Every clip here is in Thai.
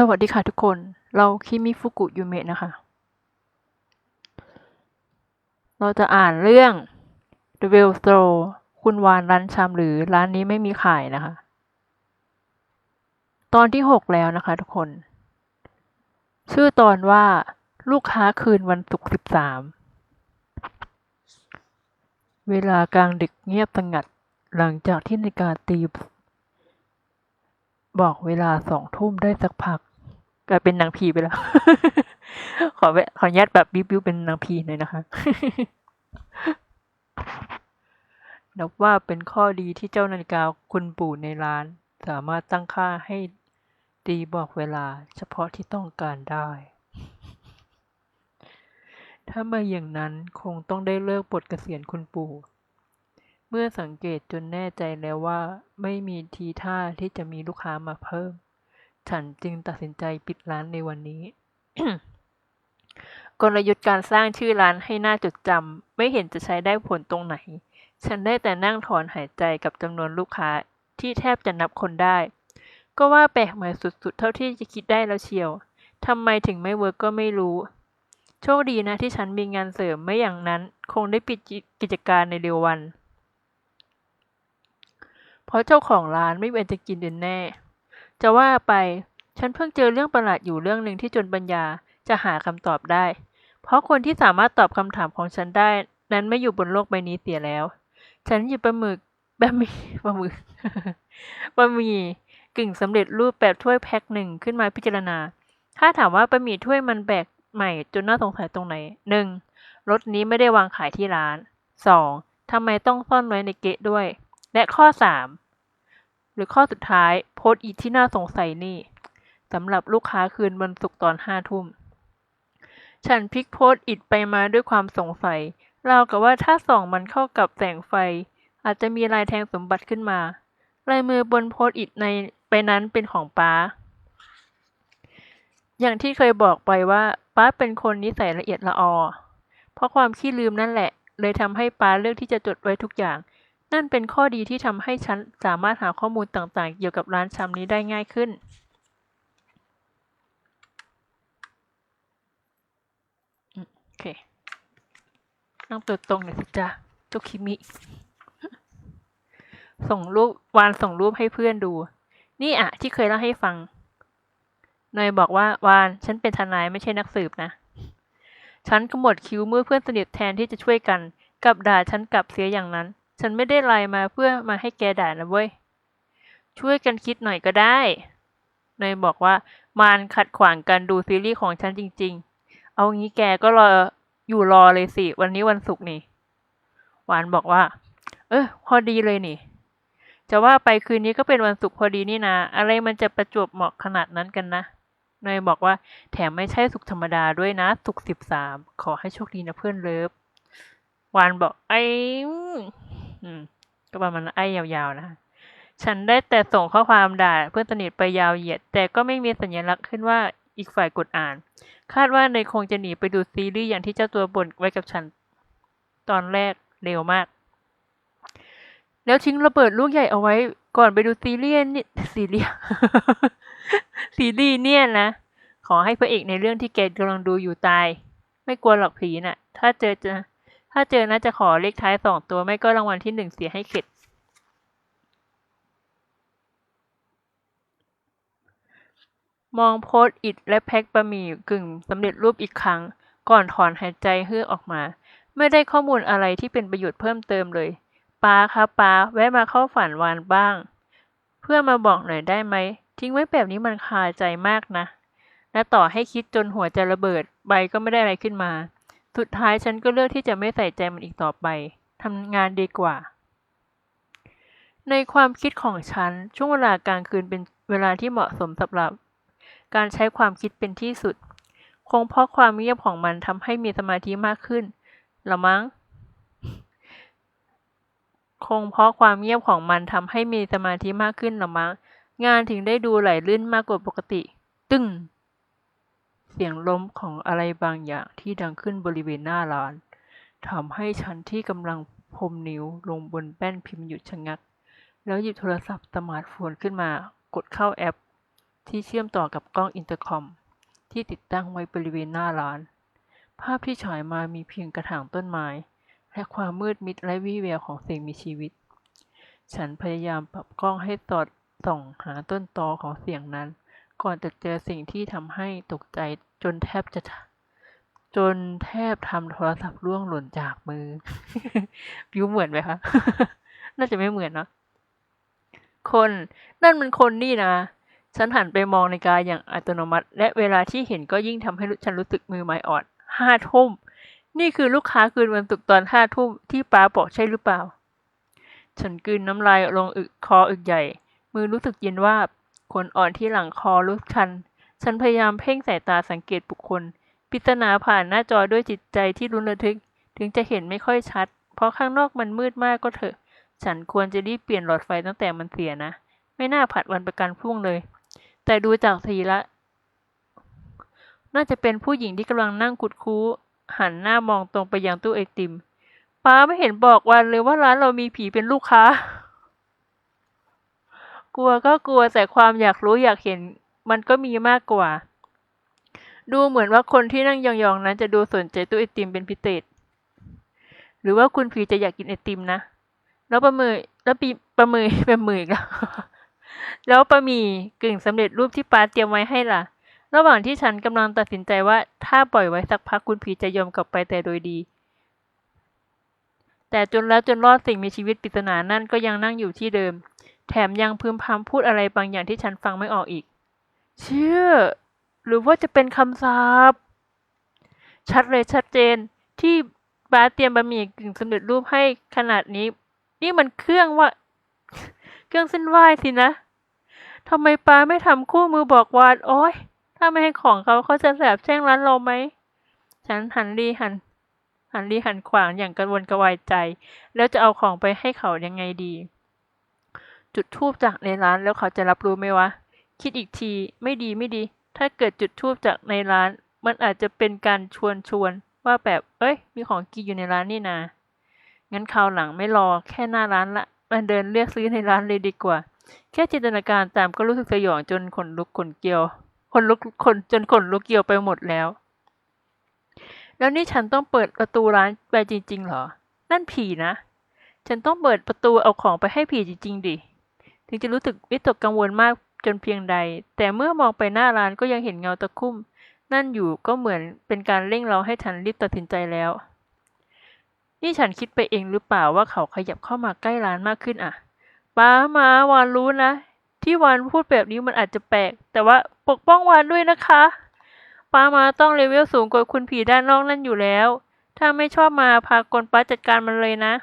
สวัสดีค่ะทุกคน เราคิมิฟุกุยูเมะนะคะ เราจะอ่านเรื่อง The Well Store คุณวานร้านชามหรือร้านนี้ไม่มีขายนะคะ ตอนที่หกแล้วนะคะทุกคน ชื่อตอนว่าลูกค้าคืนวันศุกร์สิบสาม เวลากลางดึกเงียบสงัด หลังจากที่นาฬิกาตี บอกเวลาสองทุ่มได้สักพักกลายเป็นนางผีไปแล้ว ขอแวะขออนุญาตแบบบิวบิวเป็นนางผีหน่อยนะคะ นับว่าเป็นข้อดีที่เจ้านาฬิกาคุณปู่ในร้าน สามารถตั้งค่าให้ตีบอกเวลาเฉพาะที่ต้องการได้ ถ้าไม่อย่างนั้นคงต้องได้เลิกบทเกษียณคุณปู่ เมื่อสังเกตจนแน่ใจแล้วว่า ไม่มีทีท่าที่จะมีลูกค้ามาเพิ่ม ฉันจึงตัดสินใจปิดร้านในวันนี้ กลยุทธ์การสร้างชื่อร้านให้น่าจดจำไม่เห็นจะใช้ได้ผลตรงไหน ฉันได้แต่นั่งถอนหายใจกับจำนวนลูกค้าที่แทบจะนับคนได้ ก็ว่าแปลกใหม่สุดๆ เท่าที่จะคิดได้แล้วเชียวทำไมถึงไม่เวิร์กก็ไม่รู้ โชคดีนะที่ฉันมีงานเสริมไม่อย่างนั้น คงได้ปิดกิจการในเร็ววัน เพราะเจ้าของร้านไม่เป็นจะกินเดินแน่ จะว่าไป ฉันเพิ่งเจอเรื่องประหลาดอยู่เรื่องหนึ่งที่จนปัญญาจะหาคำตอบได้ เพราะคนที่สามารถตอบคำถามของฉันได้ นั้นไม่อยู่บนโลกใบนี้เสียแล้ว ฉันหยิบปลาหมึกบะหมี่ปลาหมึกบะหมี่กึ่งสำเร็จรูปแบบถ้วยแพ็คหนึ่งขึ้นมาพิจารณา ถ้าถามว่าบะหมี่ถ้วยมันแบกใหม่จนน่าสงสัยตรงไหนหนึ่งรถนี้ไม่ได้วางขายที่ร้านสองทำไมต้องซ่อนไว้ในเกะด้วย และข้อสามหรือข้อสุดท้ายโพสต์อีกที่น่าสงสัยนี่สำหรับลูกค้าคืนวันศุกร์ตอนห้าทุ่ม ฉันพลิกโพสต์อิดไปมาด้วยความสงสัยราวกับว่าถ้าส่องมันเข้ากับแสงไฟ อาจจะมีลายแทงสมบัติขึ้นมา ลายมือบนโพสต์อิดในไปนั้นเป็นของป้า อย่างที่เคยบอกไปว่าป้าเป็นคนนิสัยละเอียดละออ เพราะความขี้ลืมนั่นแหละ เลยทำให้ป้าเลือกที่จะจดไว้ทุกอย่าง นั่นเป็นข้อดีที่ทำให้ฉันสามารถหาข้อมูลต่างๆ เกี่ยวกับร้านชำนี้ได้ง่ายขึ้น โอเค นั่งตัวตรงหน่อยสิจ้าเจุคิมิ ส่งรูปวานส่งรูปให้เพื่อนดู นี่อะที่เคยเล่าให้ฟังเนยบอกว่าวาน ฉันเป็นทนายไม่ใช่นักสืบนะ ฉันขมวดคิ้วเมื่อเพื่อนสนิทแทนที่จะช่วยกัน กับด่าฉันกลับเสียอย่างนั้น ฉันไม่ได้ไลน์มาเพื่อมาให้แกด่านะเว้ย ช่วยกันคิดหน่อยก็ได้เนยบอกว่ามานขัดขวางการดูซีรีส์ของฉันจริง ๆ เอางี้แกก็รออยู่รอเลยสิ วันนี้วันศุกร์นี่ หวานบอกว่า เออพอดีเลยนี่ จะว่าไปคืนนี้ก็เป็นวันศุกร์พอดีนี่นะ อะไรมันจะประจวบเหมาะขนาดนั้นกันนะเนยบอกว่าแถมไม่ใช่ศุกร์ธรรมดาด้วยนะศุกร์สิบสามขอให้โชคดีนะเพื่อนเลิฟวานบอกไอ้ อืม ก็ประมาณไอ้ยาวๆนะ ฉันได้แต่ส่งข้อความด่าเพื่อนสนิทไปยาวเหยียด แต่ก็ไม่มีสัญลักษณ์ขึ้นว่าอีกฝ่ายกดอ่าน คาดว่าเนคงจะหนีไปดูซีรีส์อย่างที่เจ้าตัวบ่นไว้กับฉัน ตอนแรกเร็วมาก แล้วทิ้งระเบิดลูกใหญ่เอาไว้ ก่อนไปดูซีรีส์นี่ซีรีส์ซีรีส์เนี่ยนะ ขอให้พระเอกในเรื่องที่แกกำลังดูอยู่ตาย ไม่กลัวหรอกผีน่ะ ถ้าเจอจะ ถ้าเจอน่าจะขอเลขท้ายสองตัวไม่ก็รางวัลที่หนึ่งเสียให้เข็ด มองโพสอิดและแพ็คบะหมี่กึ่งสำเร็จรูปอีกครั้ง ก่อนถอนหายใจเฮือกออกมา ไม่ได้ข้อมูลอะไรที่เป็นประโยชน์เพิ่มเติมเลยป้าครับป้าแวะมาเข้าฝันวานบ้าง เพื่อมาบอกหน่อยได้ไหม ทิ้งไว้แบบนี้มันคาใจมากนะ และต่อให้คิดจนหัวจะระเบิด ใบก็ไม่ได้อะไรขึ้นมา สุดท้ายฉันก็เลือกที่จะไม่ใส่ใจมันอีกต่อไปทำงานดีกว่า ในความคิดของฉัน ช่วงเวลากลางคืนเป็นเวลาที่เหมาะสมสำหรับ การใช้ความคิดเป็นที่สุด คงเพราะความเงียบของมันทำให้มีสมาธิมากขึ้นละมั้ง คงเพราะความเงียบของมันทำให้มีสมาธิมากขึ้นละมั้ง งานถึงได้ดูไหลลื่นมากกว่าปกติ ตึ้ง เสียงล้มของอะไรบางอย่างที่ดังขึ้นบริเวณหน้าร้านทำให้ฉันที่กำลังพรมนิ้วลงบนแป้นพิมพ์หยุดชะงัก แล้วหยิบโทรศัพท์สมาร์ทโฟนขึ้นมากดเข้าแอป ที่เชื่อมต่อกับกล้องอินเตอร์คอม ที่ติดตั้งไว้บริเวณหน้าร้าน ภาพที่ฉายมามีเพียงกระถางต้นไม้ และความมืดมิดไร้วี่แววของสิ่งมีชีวิต ฉันพยายามปรับกล้องให้สอดส่องหาต้นตอของเสียงนั้น ก่อนจะเจอสิ่งที่ทำให้ตกใจจนแทบจะ จนแทบทำโทรศัพท์ร่วงหล่นจากมือวิวเหมือนไหมคะ น่าจะไม่เหมือนเนอะคนนั่นมันคนนี่นะฉันหันไปมองในกายอย่างอัตโนมัติ และเวลาที่เห็นก็ยิ่งทำให้ฉันรู้สึกมือไม้อ่อนห้าทุ่ม นี่คือลูกค้าคืนวันศุกร์ตอนห้าทุ่มที่ป้าบอกใช่หรือเปล่า ฉันกลืนน้ำลายลงอึกคออึกใหญ่ มือรู้สึกเย็นวาบ ขนอ่อนที่หลังคอรู้ชัน ฉันพยายามเพ่งสายตาสังเกตบุคคล พิจารณาผ่านหน้าจอด้วยจิตใจที่รุนระทึก ถึงจะเห็นไม่ค่อยชัด เพราะข้างนอกมันมืดมากก็เถอะ ฉันควรจะรีบเปลี่ยนหลอดไฟตั้งแต่มันเสียนะ ไม่น่าผัดวันประกันพรุ่งเลย แต่ดูจากทีละ น่าจะเป็นผู้หญิงที่กำลังนั่งกุดคู้ หันหน้ามองตรงไปยังตู้ไอติมป้าไม่เห็นบอกวันเลยว่าร้านเรามีผีเป็นลูกค้า กลัวก็กลัวแต่ความอยากรู้อยากเห็นมันก็มีมากกว่า ดูเหมือนว่าคนที่นั่งยองๆนั้นจะดูสนใจตู้ไอติมเป็นพิเศษหรือว่าคุณผีจะอยากกินไอติมนะ แล้วประมือแล้วปีประมือเป็นมืออีกแล้วแล้วบะมีกึ่งสำเร็จรูปที่ป้าเตรียมไว้ให้ล่ะ ระหว่างที่ฉันกำลังตัดสินใจว่า ถ้าปล่อยไว้สักพักคุณผีจะยอมกลับไปแต่โดยดี แต่จนแล้วจนรอดสิ่งมีชีวิตปริศนานั่นก็ยังนั่งอยู่ที่เดิม แถมยังพึมพำพูดอะไรบางอย่างที่ฉันฟังไม่ออกอีก เชื่อ หรือว่าจะเป็นคำสาปชัดเลยชัดเจนที่บาเตรียมบะหมี่กึ่งสำเร็จรูปให้ขนาดนี้ นี่มันเครื่องว่า เครื่องเส้นไหว้สินะทำไมป้าไม่ทำคู่มือบอกวานโอ้ยถ้าไม่ให้ของเขาเขาจะแสบแช่งร้านเราไหม ฉันหันรีหัน หันรีหันขวางอย่างกระวนกระวายใจ แล้วจะเอาของไปให้เขายังไงดี จุดทูบจากในร้านแล้วเขาจะรับรู้ไหมวะ คิดอีกทีไม่ดีไม่ดี ถ้าเกิดจุดทูบจากในร้าน มันอาจจะเป็นการชวนชวนว่าแบบเอ้ย มีของกินอยู่ในร้านนี่นา งั้นคราวหลังไม่รอแค่หน้าร้านละมาเดินเลือกซื้อในร้านเลยดีกว่า แค่จินตนาการตามก็รู้สึกสยองจนขนลุกขนเกลียวขนลุกขนจนขนลุกเกลียวไปหมดแล้ว แล้วนี่ฉันต้องเปิดประตูร้านไปจริง ๆ เหรอ นั่นผีนะ ฉันต้องเปิดประตูเอาของไปให้ผีจริง ๆ ดิ ถึงจะรู้สึกวิตกกังวลมากจนเพียงใด แต่เมื่อมองไปหน้าร้านก็ยังเห็นเงาตะคุ่ม นั่นอยู่ก็เหมือนเป็นการเร่งเราให้ฉันรีบตัดสินใจแล้ว นี่ฉันคิดไปเองหรือเปล่าว่าเขาขยับเข้ามาใกล้ร้านมากขึ้นอะป้ามาวานรู้นะ ที่วานพูดแบบนี้มันอาจจะแปลก แต่ว่าปกป้องวานด้วยนะคะป้ามาต้องเลเวลสูงกว่าคุณผีด้านนอกนั่นอยู่แล้ว ถ้าไม่ชอบมาพากลป้าจัดการมันเลยนะ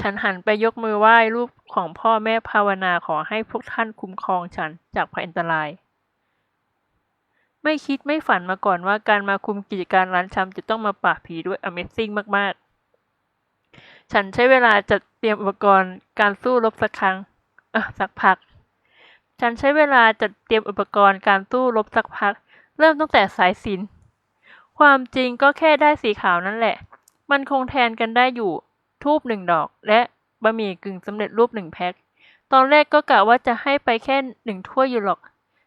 ฉันหันไปยกมือไหว้รูปของพ่อแม่ภาวนาขอให้พวกท่านคุ้มครองฉันจากภัยอันตราย ไม่คิดไม่ฝันมาก่อนว่าการมาคุมกิจการร้านชำจะต้องมาปราบผีด้วย Amazing มาก ๆ ฉันใช้เวลาจัดเตรียมอุปกรณ์การสู้รบสักครั้งสักพัก ฉันใช้เวลาจัดเตรียมอุปกรณ์การสู้รบสักพัก เริ่มตั้งแต่สายสิน ความจริงก็แค่ได้สีขาวนั่นแหละ มันคงแทนกันได้อยู่ ทูบหนึ่งดอก และบะหมี่กึ่งสำเร็จรูปหนึ่งแพ็ค ตอนแรกก็กะว่าจะให้ไปแค่หนึ่งถ้วยอยู่หรอก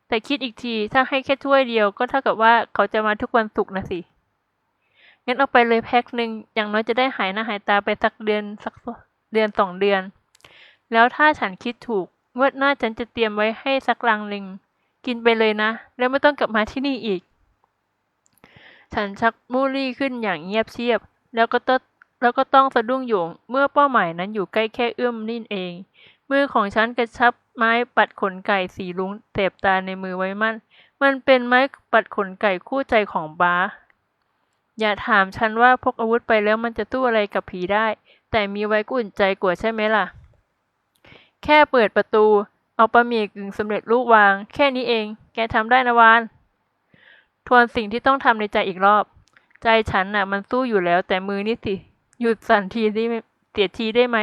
แต่คิดอีกทีถ้าให้แค่ถ้วยเดียวก็เท่ากับว่าเขาจะมาทุกวันศุกร์นะสิ งั้นเอาไปเลยแพ็คหนึ่งอย่างน้อยจะได้หายหน้าหายตาไปสักเดือนสักเดือนสองเดือน แล้วถ้าฉันคิดถูกงวดหน้าฉันจะเตรียมไว้ให้สักลังหนึ่งกินไปเลยนะ แล้วไม่ต้องกลับมาที่นี่อีก ฉันชักมูรี่ขึ้นอย่างเงียบเชียบ แล้วก็ต แล้วก็ต้องสะดุ้งโยงเมื่อเป้าหมายนั้นอยู่ใกล้แค่เอื้อมนิ่นเอง มือของฉันกระชับไม้ปัดขนไก่สีลุงเสบตาในมือไว้มั่น มันเป็นไม้ปัดขนไก่คู่ใจของบาอย่าถามฉันว่าพกอาวุธไปแล้วมันจะตู้อะไรกับผีได้ แต่มีไว้ก็อุ่นใจกว่าใช่ไหมล่ะ แค่เปิดประตู เอาบะหมี่กึ่งสำเร็จรูปวาง แค่นี้เอง แกทำได้นะวาน ทวนสิ่งที่ต้องทำในใจอีกรอบ ใจฉันน่ะ มันสู้อยู่แล้วแต่มือนี่สิ หยุดสั่นทีได้เสียทีได้ไหม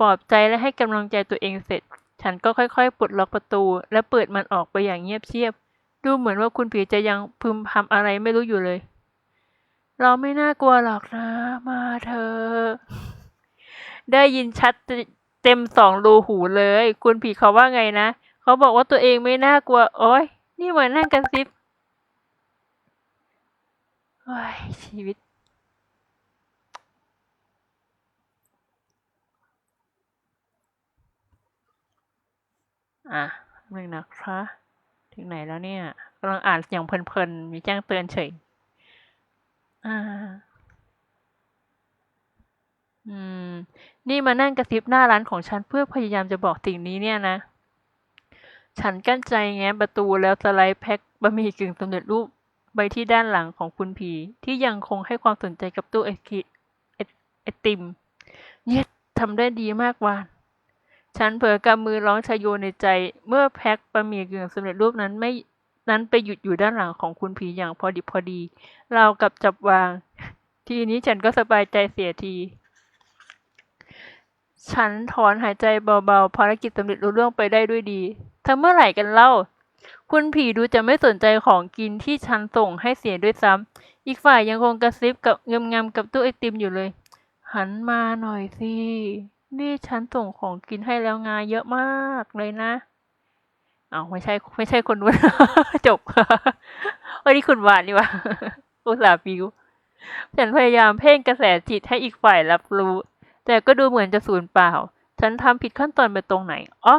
ปลอบใจและให้กำลังใจตัวเองเสร็จ ฉันก็ค่อยๆปลดล็อกประตู และเปิดมันออกไปอย่างเงียบเชียบ ดูเหมือนว่าคุณผีจะยังพึมพำอะไรไม่รู้อยู่เลย เราไม่น่ากลัวหรอกนะ มาเถอได้ยินชัดเต็มสองรูหูเลย คุณผีเขาว่าไงนะ เขาบอกว่าตัวเองไม่น่ากลัว โอ้ยนี่เหมือนนั่งกระซิบโอ้ยชีวิต อะหนึ่งนะคะถึงไหนแล้วเนี่ยกำลังอ่านอย่างเพลินๆมีแจ้งเตือนเฉยอ่าอืม นี่มานั่งกระซิบหน้าร้านของฉันเพื่อพยายามจะบอกสิ่งนี้เนี่ยนะ ฉันกั้นใจแง้มประตูแล้วสไลด์แพ็คบะหมี่กึ่งสำเร็จรูปไปที่ด้านหลังของคุณผีที่ยังคงให้ความสนใจกับตู้ไอคิไอไอติม เย็ดทำได้ดีมากวาน ฉันเผลอกำมือร้องชายโยในใจ เมื่อแพ็คบะหมี่กึ่งสำเร็จรูปนั้นไม่นั้นไปหยุดอยู่ด้านหลังของคุณผีอย่างพอดิบพอดี เรากับจับวาง ทีนี้ฉันก็สบายใจเสียที ฉันถอนหายใจเบาๆภารกิจสำเร็จรุ่ร่วงไปได้ด้วยดีทำเมื่อไหร่กันเล่า คุณผีดูจะไม่สนใจของกินที่ฉันส่งให้เสียด้วยซ้ำอีกฝ่ายยังคงกระซิบกับเงมงำกับตู้ไอติมอยู่เลย หันมาหน่อยสิ นี่ฉันส่งของกินให้แล้วงานเยอะมากเลยนะเอาไม่ใช่ไม่ใช่คนนู้นจบวันนี้คุณหวานนี่วะอุตส่าห์ฟิวฉันพยายามเพ่งกระแสจิตให้อีกฝ่ายรับรู้ แต่ก็ดูเหมือนจะสูญเปล่า ฉันทำผิดขั้นตอนไปตรงไหนอ๋อ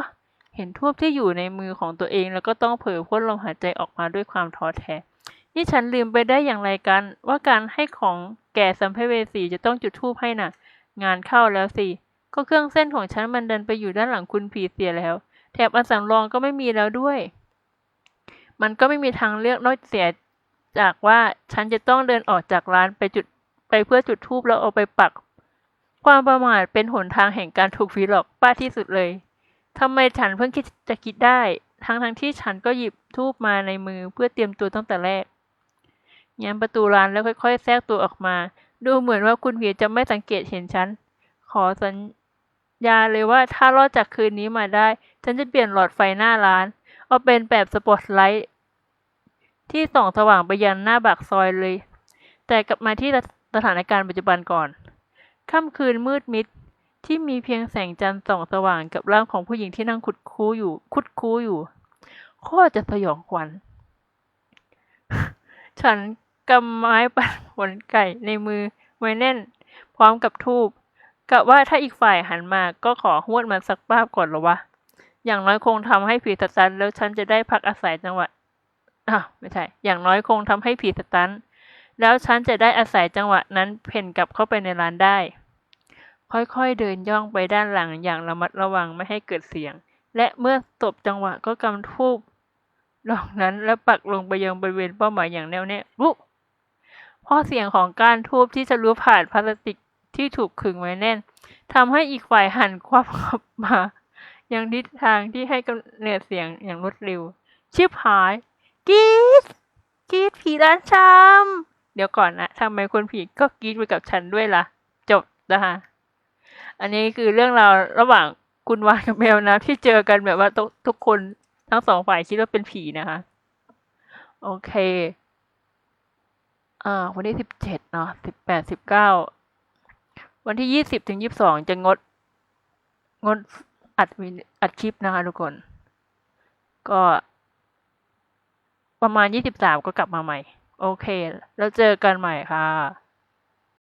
เห็นทูบที่อยู่ในมือของตัวเอง แล้วก็ต้องเผลอพ่นลมหายใจออกมาด้วยความท้อแท้ นี่ฉันลืมไปได้อย่างไรกัน ว่าการให้ของแก่สัมภเวสีจะต้องจุดทูบให้น่ะ งานเข้าแล้วสิ ก็เครื่องเส้นของฉันมันดันไปอยู่ด้านหลังคุณผีเสียแล้ว แถบอันสำรองก็ไม่มีแล้วด้วย มันก็ไม่มีทางเลือกนอกเสียจากว่าฉันจะต้องเดินออกจากร้านไปจุดไปเพื่อจุดทูบแล้วเอาไปปัก ความประมาทเป็นหนทางแห่งการถูกผีหลอกป้าที่สุดเลยทำไมฉันเพิ่งคิดจะคิดได้ ทั้งทั้งที่ฉันก็หยิบทูบมาในมือเพื่อเตรียมตัวตั้งแต่แรกแง้มประตูร้านแล้วค่อยๆ แทรกตัวออกมา ดูเหมือนว่าคุณผีจะไม่สังเกตเห็นฉัน ขอสัญ ญาเลยว่าถ้ารอดจากคืนนี้มาได้ ฉันจะเปลี่ยนหลอดไฟหน้าร้าน เอาเป็นแบบสปอตไลท์ที่ส่องสว่างไปยันหน้าปากซอยเลย แต่กลับมาที่สถานการณ์ปัจจุบันก่อน ค่ำคืนมืดมิดที่มีเพียงแสงจันทร์ส่องสว่างกับร่างของผู้หญิงที่นั่งขุดคู้อยู่ คุดคู้อยู่โคตรจะสยองขวัญ ฉันกำไม้ปัดขนไก่ในมือไว้แน่น พร้อมกับทูบ กะว่าถ้าอีกฝ่ายหันมาก็ขอหวดมันสักป้าบก่อนหรอวะ อย่างน้อยคงทำให้ผีสตันแล้วฉันจะได้พักอาศัยจังหวะอ้าวไม่ใช่ อย่างน้อยคงทำให้ผีสตันแล้วฉันจะได้อาศัยจังหวะนั้นเพ่นกลับเข้าไปในร้านได้ ค่อยๆเดินย่องไปด้านหลังอย่างระมัดระวังไม่ให้เกิดเสียง และเมื่อตบจังหวะก็กำทูบดอกนั้นแล้วปักลงไปยังบริเวณเป้าหมายอย่างแน่วแน่ปุ๊บเพราะเสียงของการทูบที่จะรู้ผ่านพลาสติก ที่ถูกขึงไว้แน่นทำให้อีกฝ่ายหันควับกลับมา ยังทิศทางที่ให้กำเนิดเสียงอย่างรวดเร็ว ชิบหายกรีดกรีดผีร้านชำเดี๋ยวก่อนนะทำไมคนผีก็กรีดไปกับฉันด้วยล่ะ จบนะคะอันนี้คือเรื่องราวระหว่างคุณวานกับแมวนะที่เจอกันแบบว่าทุกทุกคนทั้งสองฝ่ายคิดว่าเป็นผีนะคะ โอเค อ่าวันที่สิบเจ็ดเนาะสิบแปดสิบเก้า วันที่ยี่สิบถึงยี่สิบสองจะงด งดอัดวิดีอัดคลิปนะคะทุกคน ก็ ประมาณยี่สิบสามก็กลับมาใหม่ โอเค แล้วเจอกันใหม่ค่ะ